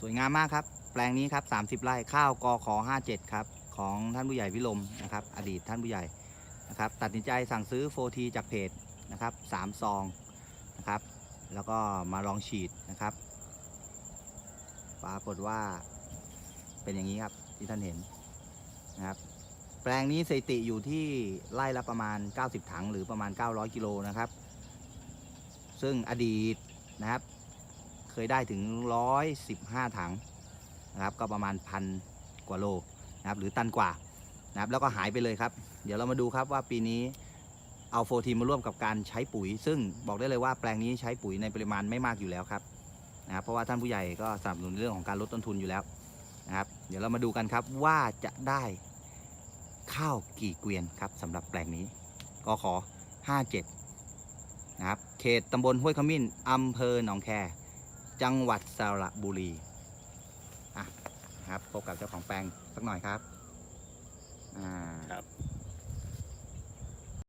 สวยงามมากครับ แปลงนี้ครับ 30 ไร่ข้าวกอขอ57 ครับ ของท่านผู้ใหญ่วิลมนะครับ อดีตท่านผู้ใหญ่นะครับ ตัดสินใจสั่งซื้อโฟทีจากเพจนะครับสามซองนะครับ แล้วก็มาลองฉีดนะครับ ปรากฏว่าเป็นอย่างนี้ครับที่ท่านเห็นนะครับแปลงนี้สถิติอยู่ที่ไร่ละประมาณ 90 ถังหรือประมาณ 900 กิโลนะครับ ซึ่งอดีตนะครับ เคยได้ถึง 115 ถังนะครับ ก็ประมาณพันกว่าโลนะครับหรือตันกว่านะครับแล้วก็หายไปเลยครับ เดี๋ยวเรามาดูครับว่าปีนี้เอาโฟทีมาร่วมกับการใช้ปุ๋ย ซึ่งบอกได้เลยว่าแปลงนี้ใช้ปุ๋ยในปริมาณไม่มากอยู่แล้วครับนะครับเพราะว่าท่านผู้ใหญ่ก็สนับสนุนเรื่องของการลดต้นทุนอยู่แล้วนะครับเดี๋ยวเรามาดูกันครับว่าจะได้ข้าวกี่เกวียนครับสำหรับแปลงนี้ก็ขอ57นะครับเขตตำบลห้วยขมิ้นอำเภอหนองแค จังหวัดสระบุรีอะครับพบกับเจ้าของแปลงสักหน่อยครับอ่าครับ